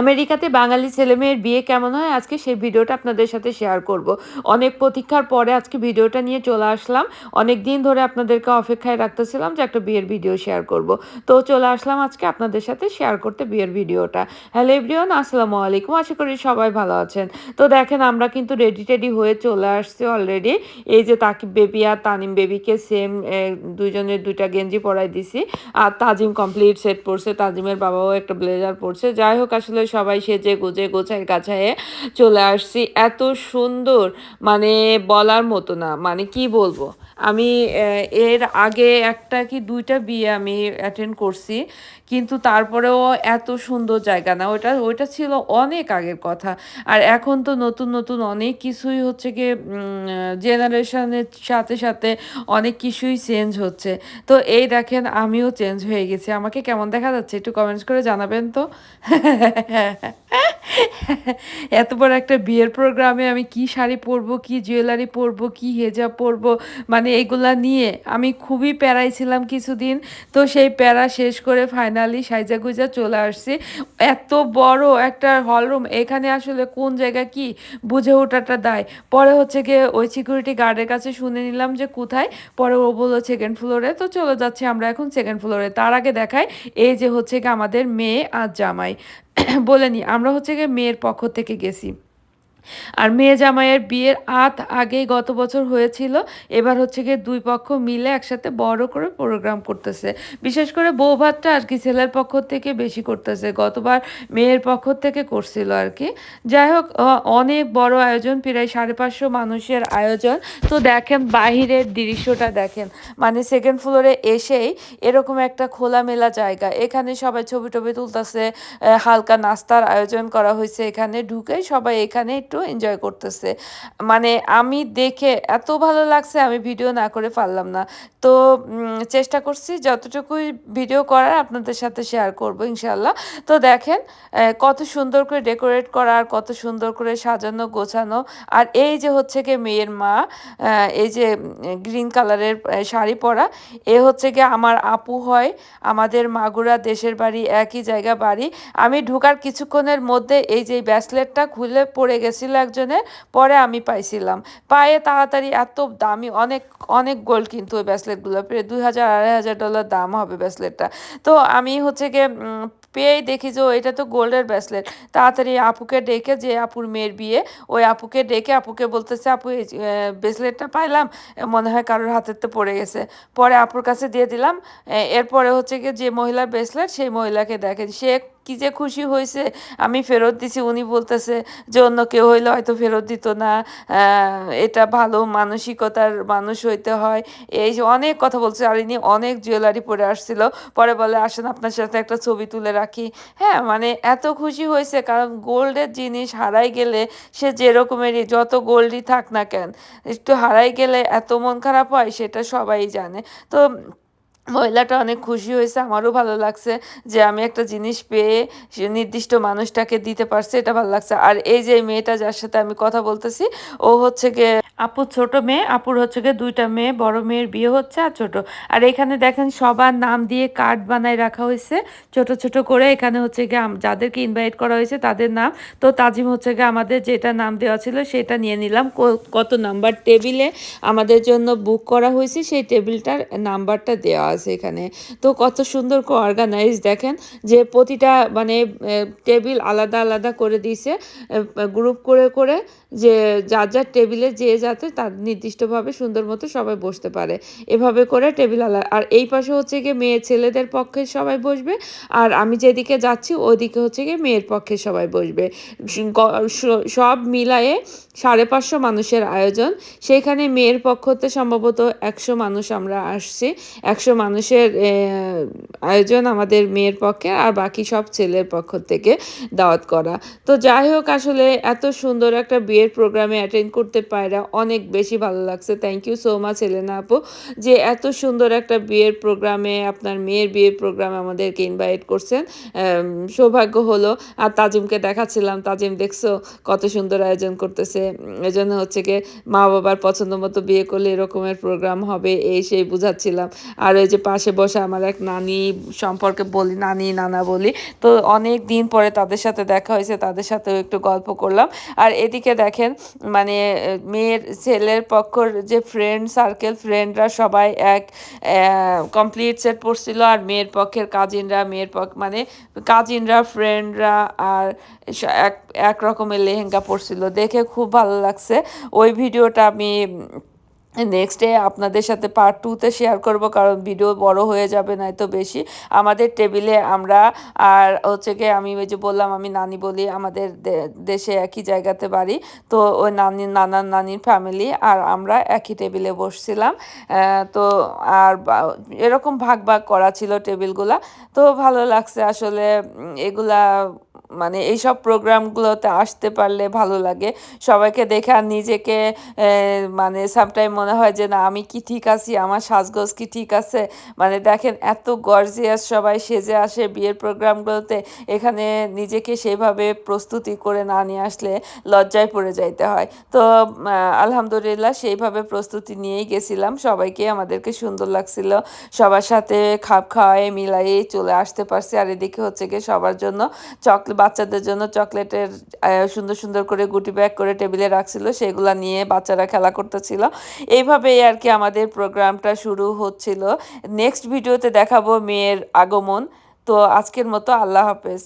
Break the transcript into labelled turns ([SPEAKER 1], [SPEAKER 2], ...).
[SPEAKER 1] আমেরিকাতে বাঙালি ছেলে ছেলেমেয়ের বিয়ে কেমন হয় আজকে সেই ভিডিওটা আপনাদের সাথে শেয়ার করব। অনেক প্রতীক্ষার পরে আজকে ভিডিওটা নিয়ে চলে আসলাম। অনেক দিন ধরে আপনাদেরকে অপেক্ষায় রাখতেছিলাম যে একটা বিয়ের ভিডিও শেয়ার করব। তো চলে আসলাম আজকে আপনাদের সাথে শেয়ার করতে বিয়ের ভিডিওটা হ্যালো এভরিওয়ান আসসালামু আলাইকুম। আশা করি সবাই ভালো আছেন। তো দেখেন, আমরা কিন্তু রেডি টেডি হয়ে চলে আসছি অলরেডি এই যে তাকিব বেবি আর তানিম বেবিকে সেম দুইজনের দুইটা গেঞ্জি পরাই দিছি। আর তাজিম কমপ্লিট সেট পরছে। তাজিমের বাবাও একটা ব্লেজার পরছে। যাই হোক, আসলে সবাই সেজে গুজে গোছায় গাছায় চলে আসছি। এত সুন্দর মানে বলার মতো না মানে কি বলব? আমি এর আগে একটা কি দুইটা বিয়ে আমি অ্যাটেন্ড করছি, কিন্তু তারপরেও এত সুন্দর জায়গা না। ওটা, ওইটা ছিল অনেক আগের কথা। আর এখন তো নতুন নতুন অনেক কিছুই হচ্ছে গিয়ে জেনারেশনের সাথে সাথে অনেক কিছুই চেঞ্জ হচ্ছে। তো এই দেখেন, আমিও চেঞ্জ হয়ে গেছি। আমাকে কেমন দেখা যাচ্ছে? একটু কমেন্টস করে জানাবেন তো? এত বড় একটা বিয়ের প্রোগ্রামে আমি কি শাড়ি পরবো, কি জুয়েলারি পরবো, কি হেজাব পরবো মানে এগুলা নিয়ে আমি খুবই প্যারাই ছিলাম কিছুদিন। তো সেই প্যারা শেষ করে ফাইনালি সাইজা গুজা চলে আসছি। এত বড় একটা হলরুম এখানে আসলে কোন জায়গা কি বুঝে ওঠাটা দায়। পরে হচ্ছে গিয়ে ওই সিকিউরিটি গার্ডের কাছে শুনে নিলাম যে কোথায়, পরে ও বলল সেকেন্ড ফ্লোরে তো চলে যাচ্ছি আমরা এখন সেকেন্ড ফ্লোরে তার আগে দেখায়, এই যে হচ্ছে গিয়ে আমাদের মেয়ে আর জামাই। বলে নিই আমরা হচ্ছে গিয়ে মেয়ের পক্ষ থেকে গেছি। আর মেয়ে জামাইয়ের বিয়ের আত আগেই গত বছর হয়েছিল, এবার হচ্ছে গিয়ে দুই পক্ষ মিলে একসাথে বড় করে প্রোগ্রাম করতেছে। বিশেষ করে বউ ভাতটা আর কি ছেলের পক্ষ থেকে বেশি করতেছে, গতবার মেয়ের পক্ষ থেকে করছিল আর কি। যাই হোক অনেক বড় আয়োজন, প্রায় সাড়ে পাঁচশো মানুষের আয়োজন। তো দেখেন বাহিরের দৃশ্যটা দেখেন মানে সেকেন্ড ফ্লোরে এসেই এরকম একটা খোলামেলা জায়গা। এখানে সবাই ছবি টবি তুলতেছে হালকা নাস্তার আয়োজন করা হয়েছে এখানে ঢুকে সবাই এখানে একটু এনজয় করতেছে। মানে আমি দেখে এত ভালো লাগছে, আমি ভিডিও না করে পারলাম না। তো চেষ্টা করছি যতটুকুই ভিডিও করার আপনাদের সাথে শেয়ার করব ইনশাল্লাহ তো দেখেন কত সুন্দর করে ডেকোরেট করা, আর কত সুন্দর করে সাজানো, গোছানো। আর এই যে হচ্ছে গিয়ে মেয়ের মা এই যে গ্রিন কালারের শাড়ি পরা, এ হচ্ছে গিয়ে আমার আপু হয়। আমাদের মাগুরা দেশের বাড়ি, একই জায়গা বাড়ি। আমি ঢোকার কিছুক্ষণের মধ্যে এই যে ব্যাসলেটটা খুলে পড়ে গেছিল একজনের পরে আমি পাইছিলাম। পায়ে তাড়াতাড়ি এত দামি, অনেক অনেক গোল্ড কিন্তু ওই ব্যাসলেটগুলো দুই হাজার, আড়াই হাজার ডলার দাম হবে ব্যাসলেটটা তো আমি হচ্ছে গিয়ে পেয়েই দেখি যে এটা তো গোল্ডের ব্যাসলেট তাড়াতাড়ি আপুকে ডেকে, যে আপুর মেয়ের বিয়ে, ওই আপুকে ডেকে আপুকে বলতেছে, আপু, এই ব্রেসলেটটা পাইলাম মনে হয় কারোর হাতের তো পড়ে গেছে। পরে আপুর কাছে দিয়ে দিলাম এরপরে হচ্ছে গিয়ে যে মহিলার ব্রেসলেট সেই মহিলাকে দেখে, সে কি যে খুশি হয়েছে, আমি ফেরত দিছি। উনি বলতেছে যে, অন্য কেউ হইলে হয়তো ফেরত দিত না। এটা ভালো মানসিকতার মানুষ হইতে হয়। এই যে অনেক কথা বলছে। আর ইনি অনেক জুয়েলারি পরে আসছিল। পরে বলে, আসেন আপনার সাথে একটা ছবি তুলে রাখি। হ্যাঁ মানে এত খুশি হয়েছে। কারণ গোল্ডের জিনিস হারাই গেলে সে যে রকমেরই যত গোল্ডই থাক না কেন, একটু হারাই গেলে এত মন খারাপ হয়, সেটা সবাই জানে। তো মহিলাটা অনেক খুশি হয়েছে, আমারও ভালো লাগছে যে আমি একটা জিনিস পেয়ে সে নির্দিষ্ট মানুষটাকে দিতে পারছি, এটা ভালো লাগছে। আর এই যে মেয়েটা যার সাথে আমি কথা বলতেছি, ও হচ্ছে গিয়ে আপুর ছোট মেয়ে, আপুর হচ্ছে গিয়ে দুইটা মেয়ে, বড় মেয়ের বিয়ে হচ্ছে আর ছোট। আর এখানে দেখেন সবার নাম দিয়ে কার্ড বানায় রাখা হয়েছে, ছোট ছোট করে। এখানে হচ্ছে গিয়ে যাদেরকে ইনভাইট করা হয়েছে তাদের নাম। তো তাজিম হচ্ছে গিয়ে আমাদের যেটা নাম দেওয়া ছিল সেটা নিয়ে নিলাম। কত নাম্বার টেবিলে আমাদের জন্য বুক করা হয়েছে, সেই টেবিলটার নাম্বারটা দেওয়া আছে এখানে। তো কত সুন্দর অর্গানাইজ দেখেন যে প্রতিটা মানে টেবিল আলাদা আলাদা করে দিয়েছে গ্রুপ করে করে যে যার যার টেবিলে যে যাতে তার নির্দিষ্টভাবে সুন্দর মতো সবাই বসতে পারে। এভাবে করে টেবিল আলাদা আর এই পাশে হচ্ছে গিয়ে মেয়ে ছেলেদের পক্ষে সবাই বসবে, আর আমি যেদিকে যাচ্ছি ওইদিকে হচ্ছে গিয়ে মেয়ের পক্ষে সবাই বসবে। সব মিলায়ে সাড়ে পাঁচশো মানুষের আয়োজন। সেখানে মেয়ের পক্ষ হতে সম্ভবত একশো মানুষ আমরা আসছি, একশো মানুষের আয়োজন আমাদের মেয়ের পক্ষে আর বাকি সব ছেলের পক্ষ থেকে দাওয়াত করা। তো যাই হোক, আসলে এত সুন্দর একটা বিয়ের প্রোগ্রামে অ্যাটেন্ড করতে পায়রা অনেক বেশি ভালো লাগছে। Thank you so much Elena আপু, যে এত সুন্দর একটা বিয়ের প্রোগ্রামে আপনার মেয়ের বিয়ের প্রোগ্রামে আমাদেরকে ইনভাইট করছেন। সৌভাগ্য হলো, আর তাজিমকে দেখাচ্ছিলাম। তাজিম, দেখছ কত সুন্দর আয়োজন করতেছে। এজন্য হচ্ছে গিয়ে মা বাবার পছন্দ মতো বিয়ে করলে এরকমের প্রোগ্রাম হবে, এই সেই বুঝাচ্ছিলাম। আর ওই যে পাশে বসে আমার এক নানি সম্পর্কে বলি, নানি, নানা বলি। তো অনেক দিন পরে তাদের সাথে দেখা হয়েছে, তাদের সাথেও একটু গল্প করলাম। আর এদিকে দেখেন মানে মেয়ের ছেলের পক্ষর যে ফ্রেন্ড সার্কেল ফ্রেন্ডরা সবাই এক কমপ্লিট সেট পড়ছিল আর মেয়ের পক্ষের কাজিনরা মেয়ের পক্ষ মানে কাজিনরা ফ্রেন্ডরা আর এক এক রকমের লেহেঙ্গা পরছিল। দেখে খুব ভালো লাগছে। ওই ভিডিওটা আমি নেক্সট ডে আপনাদের সাথে পার্ট টুতে শেয়ার করব, কারণ ভিডিও বড় হয়ে যাবে না নয়তো বেশি। আমাদের টেবিলে আমরা আর হচ্ছে গিয়ে আমি ওই যে বললাম, আমি নানি বলি, আমাদের দেশে একই জায়গাতে বাড়ি। তো ওই নানি নানান নানির ফ্যামিলি আর আমরা একই টেবিলে বসছিলাম। তো আর এরকম ভাগ ভাগ করা ছিল টেবিলগুলা তো ভালো লাগছে আসলে এগুলা মানে এইসব প্রোগ্রামগুলোতে আসতে পারলে ভালো লাগে। সবাইকে দেখে আর নিজেকে মানে সামটাইম মনে হয় যে, না, আমি কি ঠিক আছি? আমার সাজগোজ কি ঠিক আছে? মানে দেখেন, এত গর্জিয়াস সবাই সেজে আসে বিয়ের প্রোগ্রামগুলোতে এখানে নিজেকে সেভাবে প্রস্তুতি করে না নিয়ে আসলে লজ্জায় পড়ে যাইতে হয়। তো আলহামদুলিল্লাহ সেইভাবে প্রস্তুতি নিয়েই গেছিলাম। সবাইকে আমাদেরকে সুন্দর লাগছিল। সবার সাথে খাপ খাওয়াই মিলাই চলে আসতে পারছি। আর এদিকে হচ্ছে গিয়ে সবার জন্য চকলেট বাচ্চাদের জন্য চকলেটের সুন্দর সুন্দর করে গুটি ব্যাগ করে টেবিলে রাখছিল, সেগুলা নিয়ে বাচ্চারা খেলা করতেছিল। এইভাবেই আর কি আমাদের প্রোগ্রামটা শুরু হচ্ছিল। নেক্সট ভিডিওতে দেখাবো মেয়ের আগমন। তো আজকের মতো আল্লাহ হাফেজ।